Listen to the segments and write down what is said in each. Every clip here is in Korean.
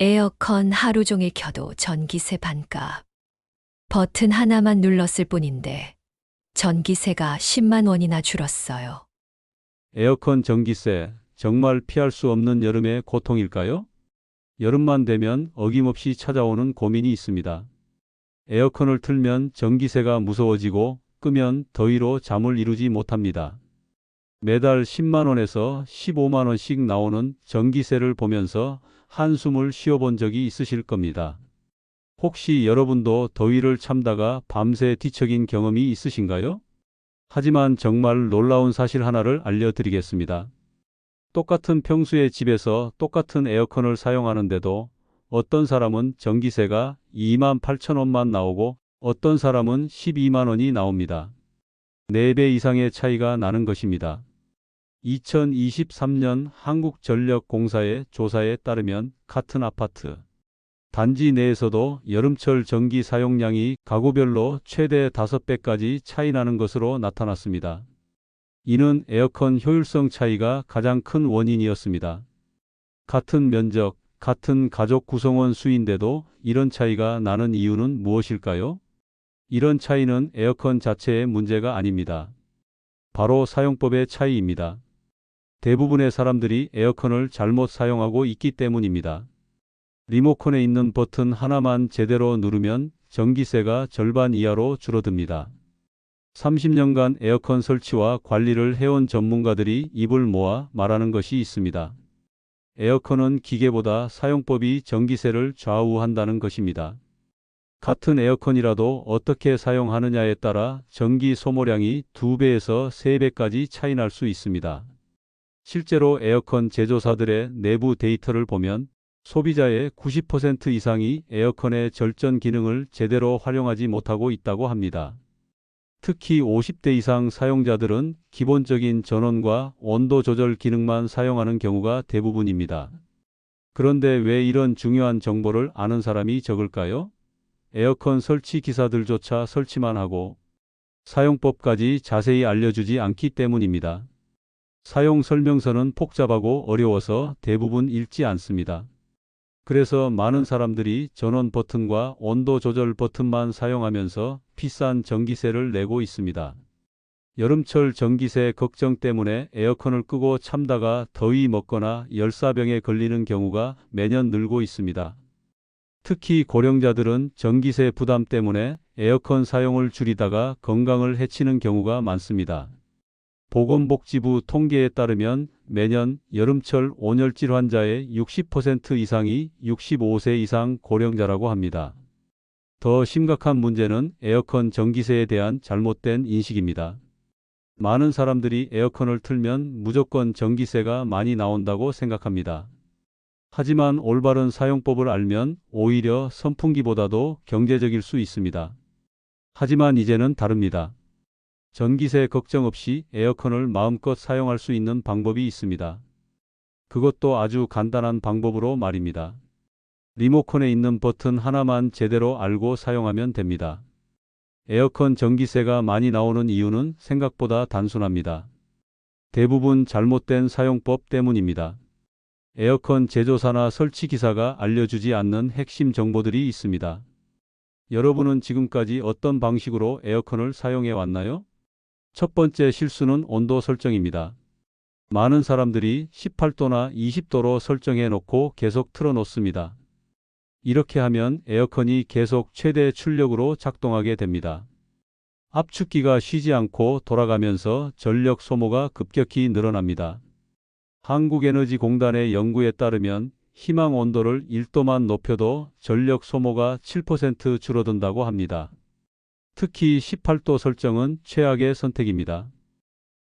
에어컨 하루 종일 켜도 전기세 반값. 버튼 하나만 눌렀을 뿐인데 전기세가 10만 원이나 줄었어요. 에어컨 전기세 정말 피할 수 없는 여름의 고통일까요? 여름만 되면 어김없이 찾아오는 고민이 있습니다. 에어컨을 틀면 전기세가 무서워지고 끄면 더위로 잠을 이루지 못합니다. 매달 10만 원에서 15만 원씩 나오는 전기세를 보면서 한숨을 쉬어본 적이 있으실 겁니다. 혹시 여러분도 더위를 참다가 밤새 뒤척인 경험이 있으신가요? 하지만 정말 놀라운 사실 하나를 알려드리겠습니다. 똑같은 평수의 집에서 똑같은 에어컨을 사용하는데도 어떤 사람은 전기세가 2만 8천 원만 나오고 어떤 사람은 12만 원이 나옵니다. 4배 이상의 차이가 나는 것입니다. 2023년 한국전력공사의 조사에 따르면 같은 아파트, 단지 내에서도 여름철 전기 사용량이 가구별로 최대 5배까지 차이 나는 것으로 나타났습니다. 이는 에어컨 효율성 차이가 가장 큰 원인이었습니다. 같은 면적, 같은 가족 구성원 수인데도 이런 차이가 나는 이유는 무엇일까요? 이런 차이는 에어컨 자체의 문제가 아닙니다. 바로 사용법의 차이입니다. 대부분의 사람들이 에어컨을 잘못 사용하고 있기 때문입니다. 리모컨에 있는 버튼 하나만 제대로 누르면 전기세가 절반 이하로 줄어듭니다. 30년간 에어컨 설치와 관리를 해온 전문가들이 입을 모아 말하는 것이 있습니다. 에어컨은 기계보다 사용법이 전기세를 좌우한다는 것입니다. 같은 에어컨이라도 어떻게 사용하느냐에 따라 전기 소모량이 2배에서 3배까지 차이 날 수 있습니다. 실제로 에어컨 제조사들의 내부 데이터를 보면 소비자의 90% 이상이 에어컨의 절전 기능을 제대로 활용하지 못하고 있다고 합니다. 특히 50대 이상 사용자들은 기본적인 전원과 온도 조절 기능만 사용하는 경우가 대부분입니다. 그런데 왜 이런 중요한 정보를 아는 사람이 적을까요? 에어컨 설치 기사들조차 설치만 하고 사용법까지 자세히 알려주지 않기 때문입니다. 사용 설명서는 복잡하고 어려워서 대부분 읽지 않습니다. 그래서 많은 사람들이 전원 버튼과 온도 조절 버튼만 사용하면서 비싼 전기세를 내고 있습니다. 여름철 전기세 걱정 때문에 에어컨을 끄고 참다가 더위 먹거나 열사병에 걸리는 경우가 매년 늘고 있습니다. 특히 고령자들은 전기세 부담 때문에 에어컨 사용을 줄이다가 건강을 해치는 경우가 많습니다. 보건복지부 통계에 따르면 매년 여름철 온열질 환자의 60% 이상이 65세 이상 고령자라고 합니다. 더 심각한 문제는 에어컨 전기세에 대한 잘못된 인식입니다. 많은 사람들이 에어컨을 틀면 무조건 전기세가 많이 나온다고 생각합니다. 하지만 올바른 사용법을 알면 오히려 선풍기보다도 경제적일 수 있습니다. 하지만 이제는 다릅니다. 전기세 걱정 없이 에어컨을 마음껏 사용할 수 있는 방법이 있습니다. 그것도 아주 간단한 방법으로 말입니다. 리모컨에 있는 버튼 하나만 제대로 알고 사용하면 됩니다. 에어컨 전기세가 많이 나오는 이유는 생각보다 단순합니다. 대부분 잘못된 사용법 때문입니다. 에어컨 제조사나 설치 기사가 알려주지 않는 핵심 정보들이 있습니다. 여러분은 지금까지 어떤 방식으로 에어컨을 사용해 왔나요? 첫 번째 실수는 온도 설정입니다. 많은 사람들이 18도나 20도로 설정해 놓고 계속 틀어 놓습니다. 이렇게 하면 에어컨이 계속 최대 출력으로 작동하게 됩니다. 압축기가 쉬지 않고 돌아가면서 전력 소모가 급격히 늘어납니다. 한국에너지공단의 연구에 따르면 희망 온도를 1도만 높여도 전력 소모가 7% 줄어든다고 합니다. 특히 18도 설정은 최악의 선택입니다.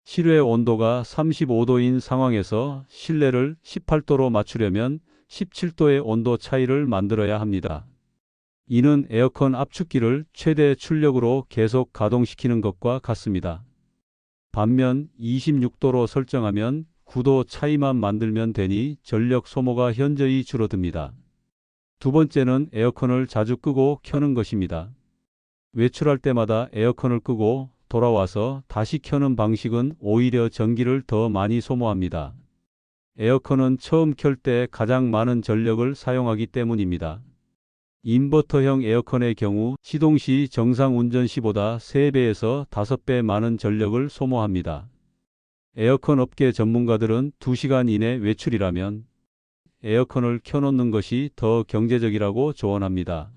실외 온도가 35도인 상황에서 실내를 18도로 맞추려면 17도의 온도 차이를 만들어야 합니다. 이는 에어컨 압축기를 최대 출력으로 계속 가동시키는 것과 같습니다. 반면 26도로 설정하면 9도 차이만 만들면 되니 전력 소모가 현저히 줄어듭니다. 두 번째는 에어컨을 자주 끄고 켜는 것입니다. 외출할 때마다 에어컨을 끄고 돌아와서 다시 켜는 방식은 오히려 전기를 더 많이 소모합니다. 에어컨은 처음 켤 때 가장 많은 전력을 사용하기 때문입니다. 인버터형 에어컨의 경우 시동 시 정상 운전 시보다 3배에서 5배 많은 전력을 소모합니다. 에어컨 업계 전문가들은 2시간 이내 외출이라면 에어컨을 켜놓는 것이 더 경제적이라고 조언합니다.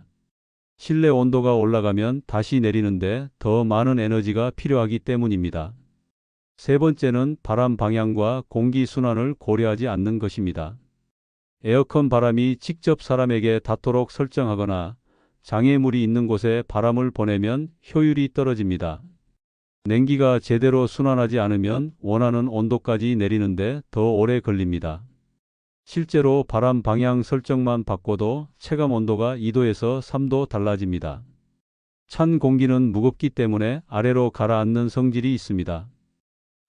실내 온도가 올라가면 다시 내리는데 더 많은 에너지가 필요하기 때문입니다. 세 번째는 바람 방향과 공기 순환을 고려하지 않는 것입니다. 에어컨 바람이 직접 사람에게 닿도록 설정하거나 장애물이 있는 곳에 바람을 보내면 효율이 떨어집니다. 냉기가 제대로 순환하지 않으면 원하는 온도까지 내리는데 더 오래 걸립니다. 실제로 바람 방향 설정만 바꿔도 체감 온도가 2도에서 3도 달라집니다. 찬 공기는 무겁기 때문에 아래로 가라앉는 성질이 있습니다.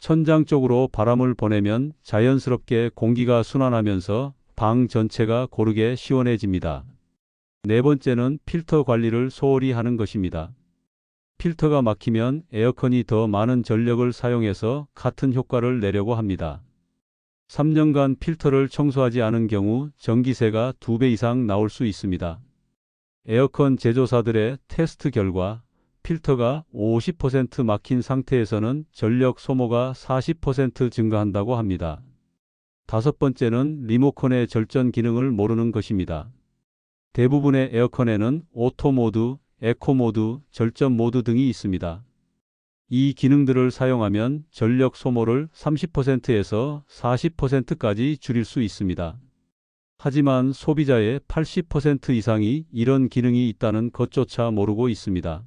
천장 쪽으로 바람을 보내면 자연스럽게 공기가 순환하면서 방 전체가 고르게 시원해집니다. 네 번째는 필터 관리를 소홀히 하는 것입니다. 필터가 막히면 에어컨이 더 많은 전력을 사용해서 같은 효과를 내려고 합니다. 3년간 필터를 청소하지 않은 경우 전기세가 2배 이상 나올 수 있습니다. 에어컨 제조사들의 테스트 결과 필터가 50% 막힌 상태에서는 전력 소모가 40% 증가한다고 합니다. 다섯 번째는 리모컨의 절전 기능을 모르는 것입니다. 대부분의 에어컨에는 오토 모드, 에코 모드, 절전 모드 등이 있습니다. 이 기능들을 사용하면 전력 소모를 30%에서 40%까지 줄일 수 있습니다. 하지만 소비자의 80% 이상이 이런 기능이 있다는 것조차 모르고 있습니다.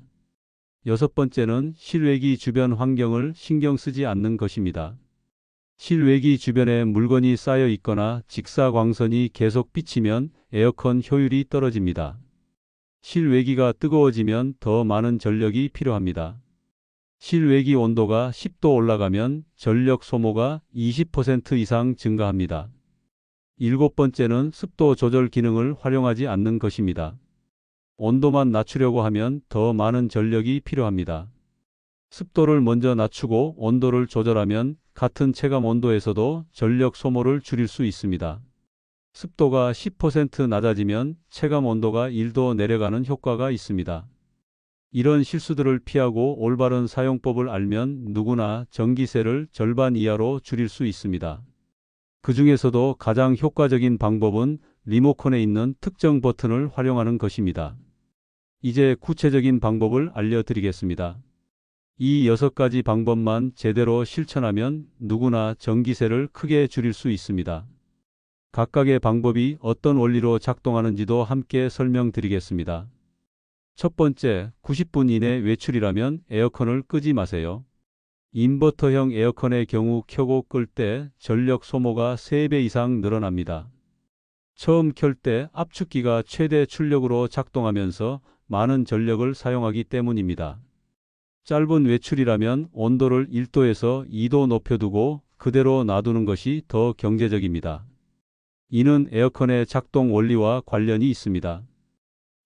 여섯 번째는 실외기 주변 환경을 신경 쓰지 않는 것입니다. 실외기 주변에 물건이 쌓여 있거나 직사광선이 계속 비치면 에어컨 효율이 떨어집니다. 실외기가 뜨거워지면 더 많은 전력이 필요합니다. 실외기 온도가 10도 올라가면 전력 소모가 20% 이상 증가합니다. 일곱 번째는 습도 조절 기능을 활용하지 않는 것입니다. 온도만 낮추려고 하면 더 많은 전력이 필요합니다. 습도를 먼저 낮추고 온도를 조절하면 같은 체감 온도에서도 전력 소모를 줄일 수 있습니다. 습도가 10% 낮아지면 체감 온도가 1도 내려가는 효과가 있습니다. 이런 실수들을 피하고 올바른 사용법을 알면 누구나 전기세를 절반 이하로 줄일 수 있습니다. 그 중에서도 가장 효과적인 방법은 리모컨에 있는 특정 버튼을 활용하는 것입니다. 이제 구체적인 방법을 알려드리겠습니다. 이 여섯 가지 방법만 제대로 실천하면 누구나 전기세를 크게 줄일 수 있습니다. 각각의 방법이 어떤 원리로 작동하는지도 함께 설명드리겠습니다. 첫 번째, 90분 이내 외출이라면 에어컨을 끄지 마세요. 인버터형 에어컨의 경우 켜고 끌 때 전력 소모가 3배 이상 늘어납니다. 처음 켤 때 압축기가 최대 출력으로 작동하면서 많은 전력을 사용하기 때문입니다. 짧은 외출이라면 온도를 1도에서 2도 높여두고 그대로 놔두는 것이 더 경제적입니다. 이는 에어컨의 작동 원리와 관련이 있습니다.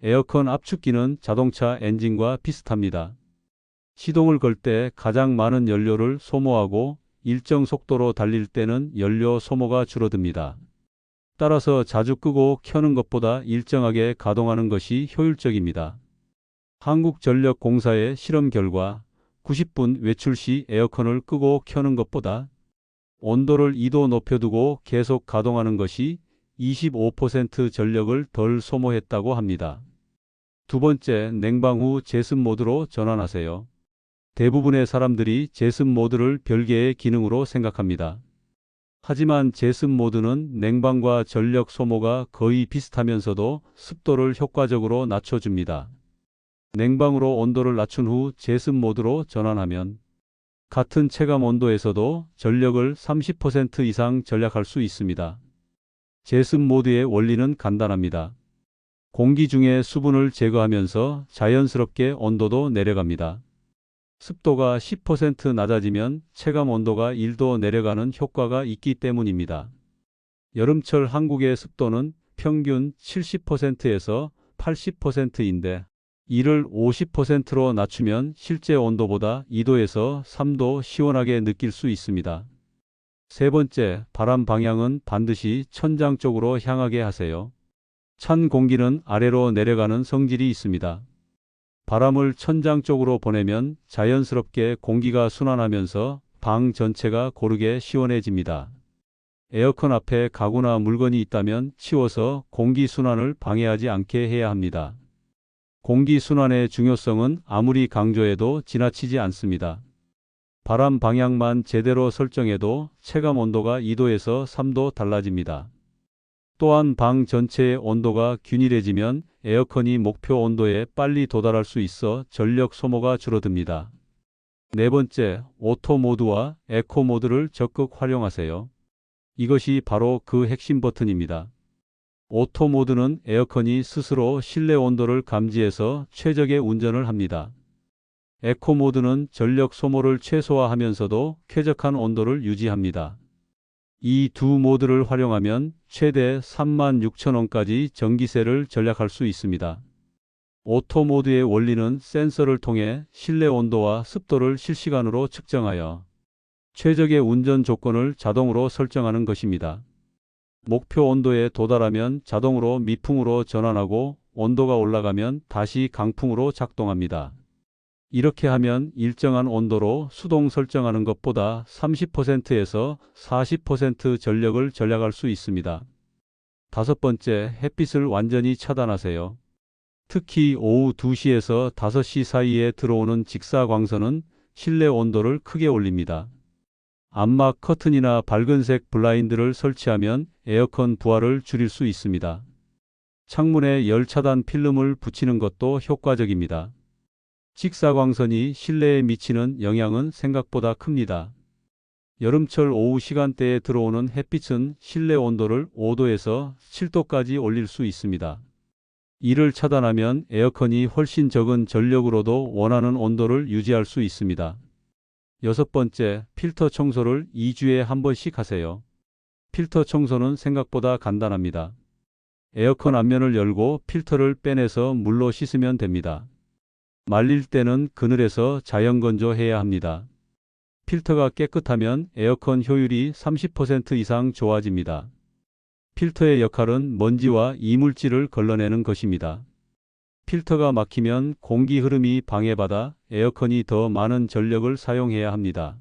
에어컨 압축기는 자동차 엔진과 비슷합니다. 시동을 걸 때 가장 많은 연료를 소모하고 일정 속도로 달릴 때는 연료 소모가 줄어듭니다. 따라서 자주 끄고 켜는 것보다 일정하게 가동하는 것이 효율적입니다. 한국전력공사의 실험 결과 90분 외출 시 에어컨을 끄고 켜는 것보다 온도를 2도 높여두고 계속 가동하는 것이 25% 전력을 덜 소모했다고 합니다. 두 번째, 냉방 후 제습 모드로 전환하세요. 대부분의 사람들이 제습 모드를 별개의 기능으로 생각합니다. 하지만 제습 모드는 냉방과 전력 소모가 거의 비슷하면서도 습도를 효과적으로 낮춰줍니다. 냉방으로 온도를 낮춘 후 제습 모드로 전환하면 같은 체감 온도에서도 전력을 30% 이상 절약할 수 있습니다. 제습 모드의 원리는 간단합니다. 공기 중에 수분을 제거하면서 자연스럽게 온도도 내려갑니다. 습도가 10% 낮아지면 체감 온도가 1도 내려가는 효과가 있기 때문입니다. 여름철 한국의 습도는 평균 70%에서 80%인데 이를 50%로 낮추면 실제 온도보다 2도에서 3도 시원하게 느낄 수 있습니다. 세 번째, 바람 방향은 반드시 천장 쪽으로 향하게 하세요. 찬 공기는 아래로 내려가는 성질이 있습니다. 바람을 천장 쪽으로 보내면 자연스럽게 공기가 순환하면서 방 전체가 고르게 시원해집니다. 에어컨 앞에 가구나 물건이 있다면 치워서 공기 순환을 방해하지 않게 해야 합니다. 공기 순환의 중요성은 아무리 강조해도 지나치지 않습니다. 바람 방향만 제대로 설정해도 체감 온도가 2도에서 3도 달라집니다. 또한 방 전체의 온도가 균일해지면 에어컨이 목표 온도에 빨리 도달할 수 있어 전력 소모가 줄어듭니다. 네 번째, 오토 모드와 에코 모드를 적극 활용하세요. 이것이 바로 그 핵심 버튼입니다. 오토 모드는 에어컨이 스스로 실내 온도를 감지해서 최적의 운전을 합니다. 에코 모드는 전력 소모를 최소화하면서도 쾌적한 온도를 유지합니다. 이 두 모드를 활용하면 최대 36,000원까지 전기세를 절약할 수 있습니다. 오토 모드의 원리는 센서를 통해 실내 온도와 습도를 실시간으로 측정하여 최적의 운전 조건을 자동으로 설정하는 것입니다. 목표 온도에 도달하면 자동으로 미풍으로 전환하고 온도가 올라가면 다시 강풍으로 작동합니다. 이렇게 하면 일정한 온도로 수동 설정하는 것보다 30%에서 40% 전력을 절약할 수 있습니다. 다섯 번째, 햇빛을 완전히 차단하세요. 특히 오후 2시에서 5시 사이에 들어오는 직사광선은 실내 온도를 크게 올립니다. 암막 커튼이나 밝은색 블라인드를 설치하면 에어컨 부하를 줄일 수 있습니다. 창문에 열 차단 필름을 붙이는 것도 효과적입니다. 직사광선이 실내에 미치는 영향은 생각보다 큽니다. 여름철 오후 시간대에 들어오는 햇빛은 실내 온도를 5도에서 7도까지 올릴 수 있습니다. 이를 차단하면 에어컨이 훨씬 적은 전력으로도 원하는 온도를 유지할 수 있습니다. 여섯 번째, 필터 청소를 2주에 한 번씩 하세요. 필터 청소는 생각보다 간단합니다. 에어컨 앞면을 열고 필터를 빼내서 물로 씻으면 됩니다. 말릴 때는 그늘에서 자연 건조해야 합니다. 필터가 깨끗하면 에어컨 효율이 30% 이상 좋아집니다. 필터의 역할은 먼지와 이물질을 걸러내는 것입니다. 필터가 막히면 공기 흐름이 방해받아 에어컨이 더 많은 전력을 사용해야 합니다.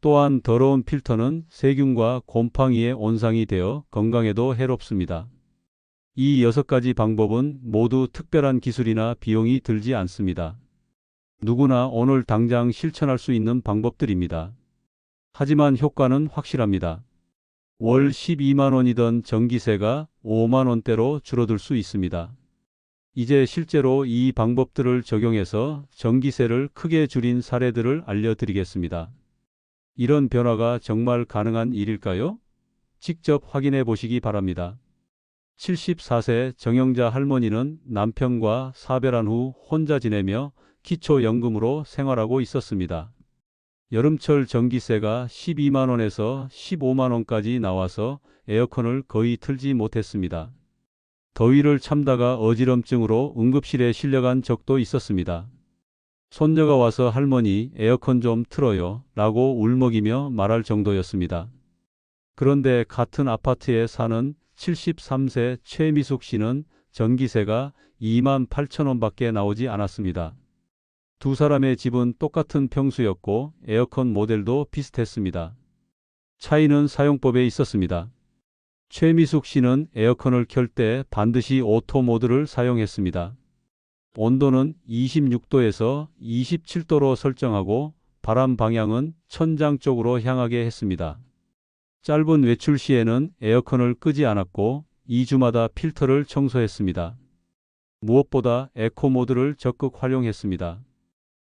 또한 더러운 필터는 세균과 곰팡이의 온상이 되어 건강에도 해롭습니다. 이 여섯 가지 방법은 모두 특별한 기술이나 비용이 들지 않습니다. 누구나 오늘 당장 실천할 수 있는 방법들입니다. 하지만 효과는 확실합니다. 월 12만 원이던 전기세가 5만 원대로 줄어들 수 있습니다. 이제 실제로 이 방법들을 적용해서 전기세를 크게 줄인 사례들을 알려드리겠습니다. 이런 변화가 정말 가능한 일일까요? 직접 확인해 보시기 바랍니다. 74세 정영자 할머니는 남편과 사별한 후 혼자 지내며 기초연금으로 생활하고 있었습니다. 여름철 전기세가 12만 원에서 15만 원까지 나와서 에어컨을 거의 틀지 못했습니다. 더위를 참다가 어지럼증으로 응급실에 실려간 적도 있었습니다. 손녀가 와서 할머니 에어컨 좀 틀어요 라고 울먹이며 말할 정도였습니다. 그런데 같은 아파트에 사는 73세 최미숙 씨는 전기세가 2만 8천 원밖에 나오지 않았습니다. 두 사람의 집은 똑같은 평수였고 에어컨 모델도 비슷했습니다. 차이는 사용법에 있었습니다. 최미숙 씨는 에어컨을 켤 때 반드시 오토 모드를 사용했습니다. 온도는 26도에서 27도로 설정하고 바람 방향은 천장 쪽으로 향하게 했습니다. 짧은 외출 시에는 에어컨을 끄지 않았고 2주마다 필터를 청소했습니다. 무엇보다 에코 모드를 적극 활용했습니다.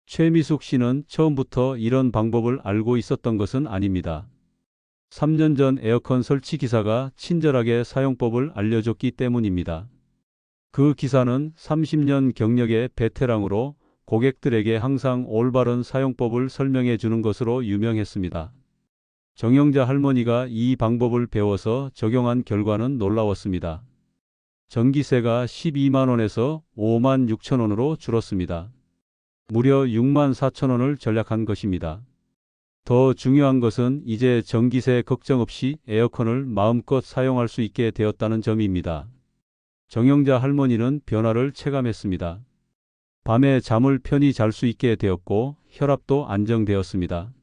최미숙 씨는 처음부터 이런 방법을 알고 있었던 것은 아닙니다. 3년 전 에어컨 설치 기사가 친절하게 사용법을 알려줬기 때문입니다. 그 기사는 30년 경력의 베테랑으로 고객들에게 항상 올바른 사용법을 설명해 주는 것으로 유명했습니다. 정영자 할머니가 이 방법을 배워서 적용한 결과는 놀라웠습니다. 전기세가 12만 원에서 5만 6천 원으로 줄었습니다. 무려 6만 4천 원을 절약한 것입니다. 더 중요한 것은 이제 전기세 걱정 없이 에어컨을 마음껏 사용할 수 있게 되었다는 점입니다. 정영자 할머니는 변화를 체감했습니다. 밤에 잠을 편히 잘 수 있게 되었고 혈압도 안정되었습니다.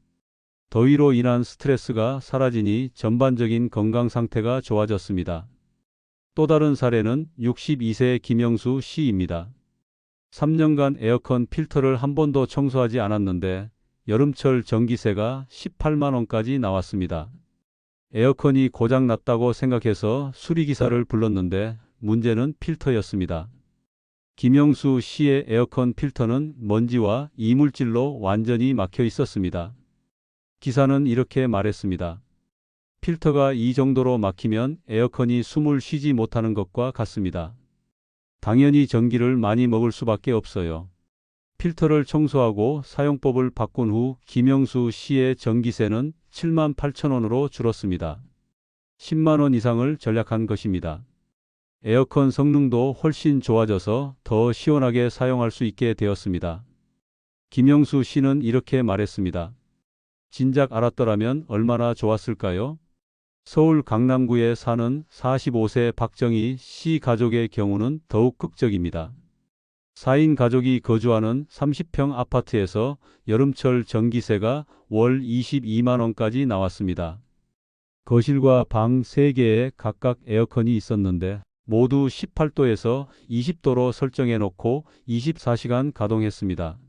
더위로 인한 스트레스가 사라지니 전반적인 건강 상태가 좋아졌습니다. 또 다른 사례는 62세 김영수 씨입니다. 3년간 에어컨 필터를 한 번도 청소하지 않았는데 여름철 전기세가 18만 원까지 나왔습니다. 에어컨이 고장 났다고 생각해서 수리기사를 불렀는데 문제는 필터였습니다. 김영수 씨의 에어컨 필터는 먼지와 이물질로 완전히 막혀 있었습니다. 기사는 이렇게 말했습니다. 필터가 이 정도로 막히면 에어컨이 숨을 쉬지 못하는 것과 같습니다. 당연히 전기를 많이 먹을 수밖에 없어요. 필터를 청소하고 사용법을 바꾼 후 김영수 씨의 전기세는 7만 8천 원으로 줄었습니다. 10만 원 이상을 절약한 것입니다. 에어컨 성능도 훨씬 좋아져서 더 시원하게 사용할 수 있게 되었습니다. 김영수 씨는 이렇게 말했습니다. 진작 알았더라면 얼마나 좋았을까요? 서울 강남구에 사는 45세 박정희 씨 가족의 경우는 더욱 극적입니다. 4인 가족이 거주하는 30평 아파트에서 여름철 전기세가 월 22만 원까지 나왔습니다. 거실과 방 3개에 각각 에어컨이 있었는데 모두 18도에서 20도로 설정해 놓고 24시간 가동했습니다.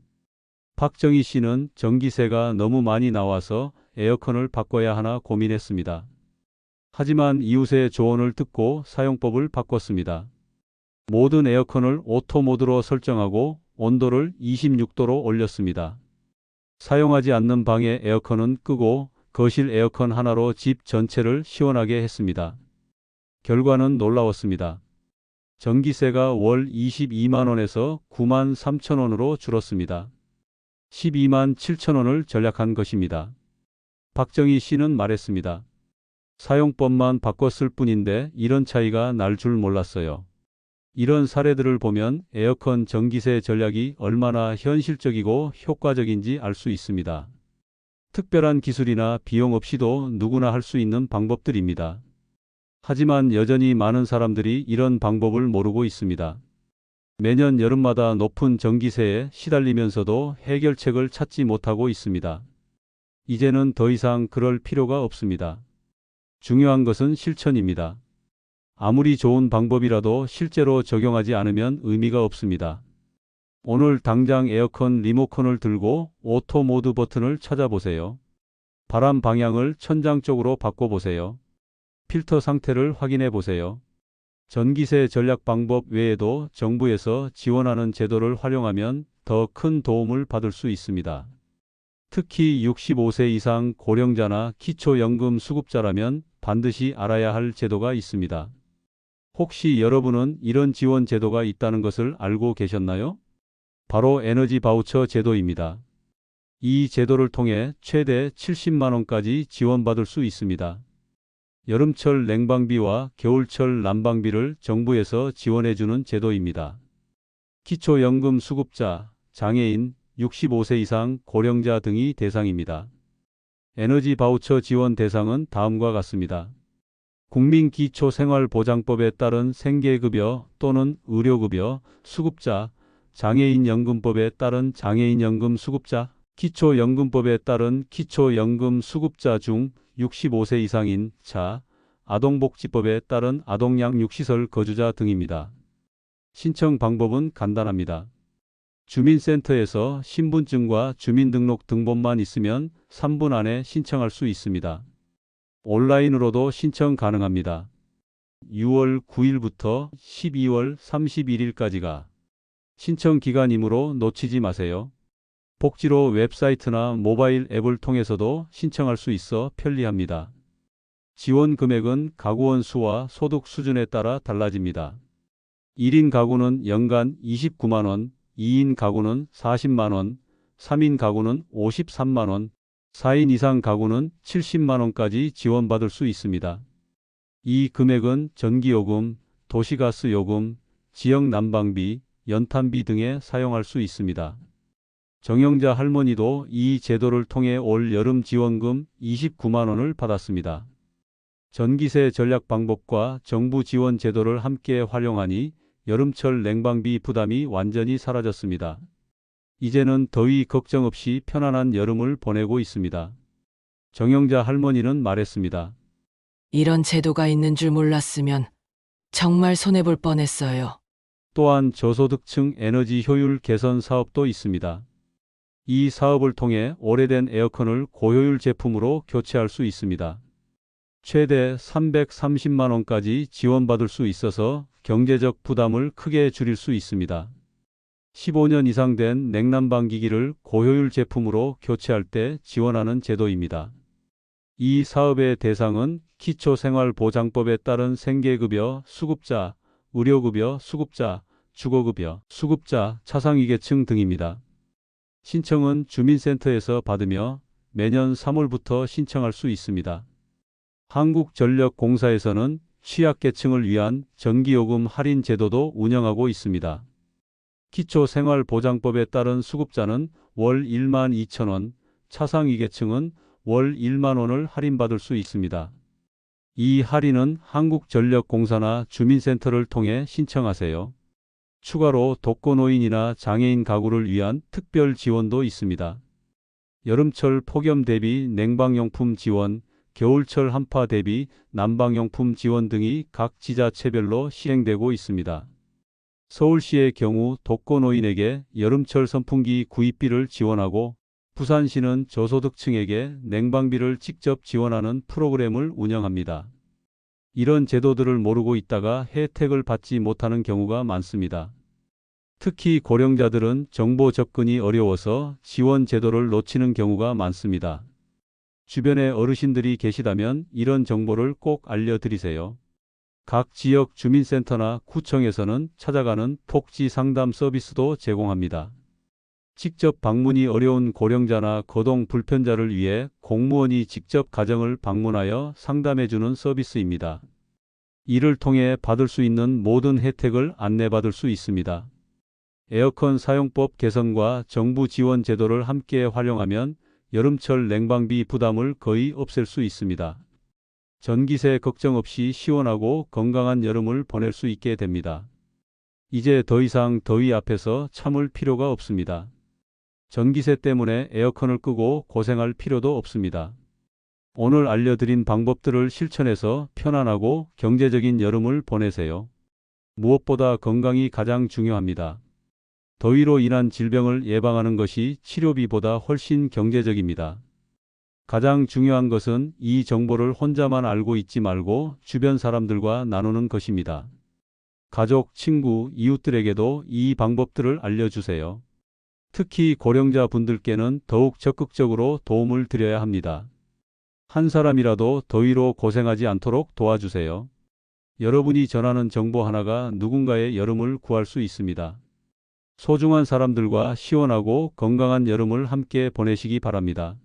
박정희 씨는 전기세가 너무 많이 나와서 에어컨을 바꿔야 하나 고민했습니다. 하지만 이웃의 조언을 듣고 사용법을 바꿨습니다. 모든 에어컨을 오토 모드로 설정하고 온도를 26도로 올렸습니다. 사용하지 않는 방의 에어컨은 끄고 거실 에어컨 하나로 집 전체를 시원하게 했습니다. 결과는 놀라웠습니다. 전기세가 월 22만 원에서 9만 3천 원으로 줄었습니다. 12만 7천 원을 절약한 것입니다. 박정희 씨는 말했습니다. 사용법만 바꿨을 뿐인데 이런 차이가 날 줄 몰랐어요. 이런 사례들을 보면 에어컨 전기세 전략이 얼마나 현실적이고 효과적인지 알 수 있습니다. 특별한 기술이나 비용 없이도 누구나 할 수 있는 방법들입니다. 하지만 여전히 많은 사람들이 이런 방법을 모르고 있습니다. 매년 여름마다 높은 전기세에 시달리면서도 해결책을 찾지 못하고 있습니다. 이제는 더 이상 그럴 필요가 없습니다. 중요한 것은 실천입니다. 아무리 좋은 방법이라도 실제로 적용하지 않으면 의미가 없습니다. 오늘 당장 에어컨 리모컨을 들고 오토 모드 버튼을 찾아보세요. 바람 방향을 천장 쪽으로 바꿔보세요. 필터 상태를 확인해 보세요. 전기세 전략 방법 외에도 정부에서 지원하는 제도를 활용하면 더 큰 도움을 받을 수 있습니다. 특히 65세 이상 고령자나 기초연금 수급자라면 반드시 알아야 할 제도가 있습니다. 혹시 여러분은 이런 지원 제도가 있다는 것을 알고 계셨나요? 바로 에너지 바우처 제도입니다. 이 제도를 통해 최대 70만 원까지 지원받을 수 있습니다. 여름철 냉방비와 겨울철 난방비를 정부에서 지원해주는 제도입니다. 기초연금 수급자, 장애인, 65세 이상 고령자 등이 대상입니다. 에너지 바우처 지원 대상은 다음과 같습니다. 국민기초생활보장법에 따른 생계급여 또는 의료급여 수급자, 장애인연금법에 따른 장애인연금 수급자, 기초연금법에 따른 기초연금 수급자 중 65세 이상인 자, 아동복지법에 따른 아동양육시설 거주자 등입니다. 신청 방법은 간단합니다. 주민센터에서 신분증과 주민등록 등본만 있으면 3분 안에 신청할 수 있습니다. 온라인으로도 신청 가능합니다. 6월 9일부터 12월 31일까지가 신청 기간이므로 놓치지 마세요. 복지로 웹사이트나 모바일 앱을 통해서도 신청할 수 있어 편리합니다. 지원 금액은 가구원 수와 소득 수준에 따라 달라집니다. 1인 가구는 연간 29만원, 2인 가구는 40만원, 3인 가구는 53만원, 4인 이상 가구는 70만원까지 지원받을 수 있습니다. 이 금액은 전기요금, 도시가스요금, 지역 난방비, 연탄비 등에 사용할 수 있습니다. 정영자 할머니도 이 제도를 통해 올 여름 지원금 29만 원을 받았습니다. 전기세 전략 방법과 정부 지원 제도를 함께 활용하니 여름철 냉방비 부담이 완전히 사라졌습니다. 이제는 더위 걱정 없이 편안한 여름을 보내고 있습니다. 정영자 할머니는 말했습니다. 이런 제도가 있는 줄 몰랐으면 정말 손해볼 뻔했어요. 또한 저소득층 에너지 효율 개선 사업도 있습니다. 이 사업을 통해 오래된 에어컨을 고효율 제품으로 교체할 수 있습니다. 최대 330만 원까지 지원받을 수 있어서 경제적 부담을 크게 줄일 수 있습니다. 15년 이상 된 냉난방 기기를 고효율 제품으로 교체할 때 지원하는 제도입니다. 이 사업의 대상은 기초생활보장법에 따른 생계급여 수급자, 의료급여 수급자, 주거급여 수급자, 차상위계층 등입니다. 신청은 주민센터에서 받으며 매년 3월부터 신청할 수 있습니다. 한국전력공사에서는 취약계층을 위한 전기요금 할인 제도도 운영하고 있습니다. 기초생활보장법에 따른 수급자는 월 1만 2천 원, 차상위계층은 월 1만 원을 할인받을 수 있습니다. 이 할인은 한국전력공사나 주민센터를 통해 신청하세요. 추가로 독거노인이나 장애인 가구를 위한 특별 지원도 있습니다. 여름철 폭염 대비 냉방용품 지원, 겨울철 한파 대비 난방용품 지원 등이 각 지자체별로 시행되고 있습니다. 서울시의 경우 독거노인에게 여름철 선풍기 구입비를 지원하고 부산시는 저소득층에게 냉방비를 직접 지원하는 프로그램을 운영합니다. 이런 제도들을 모르고 있다가 혜택을 받지 못하는 경우가 많습니다. 특히 고령자들은 정보 접근이 어려워서 지원 제도를 놓치는 경우가 많습니다. 주변에 어르신들이 계시다면 이런 정보를 꼭 알려드리세요. 각 지역 주민센터나 구청에서는 찾아가는 복지 상담 서비스도 제공합니다. 직접 방문이 어려운 고령자나 거동 불편자를 위해 공무원이 직접 가정을 방문하여 상담해주는 서비스입니다. 이를 통해 받을 수 있는 모든 혜택을 안내받을 수 있습니다. 에어컨 사용법 개선과 정부 지원 제도를 함께 활용하면 여름철 냉방비 부담을 거의 없앨 수 있습니다. 전기세 걱정 없이 시원하고 건강한 여름을 보낼 수 있게 됩니다. 이제 더 이상 더위 앞에서 참을 필요가 없습니다. 전기세 때문에 에어컨을 끄고 고생할 필요도 없습니다. 오늘 알려드린 방법들을 실천해서 편안하고 경제적인 여름을 보내세요. 무엇보다 건강이 가장 중요합니다. 더위로 인한 질병을 예방하는 것이 치료비보다 훨씬 경제적입니다. 가장 중요한 것은 이 정보를 혼자만 알고 있지 말고 주변 사람들과 나누는 것입니다. 가족, 친구, 이웃들에게도 이 방법들을 알려주세요. 특히 고령자 분들께는 더욱 적극적으로 도움을 드려야 합니다. 한 사람이라도 더위로 고생하지 않도록 도와주세요. 여러분이 전하는 정보 하나가 누군가의 여름을 구할 수 있습니다. 소중한 사람들과 시원하고 건강한 여름을 함께 보내시기 바랍니다.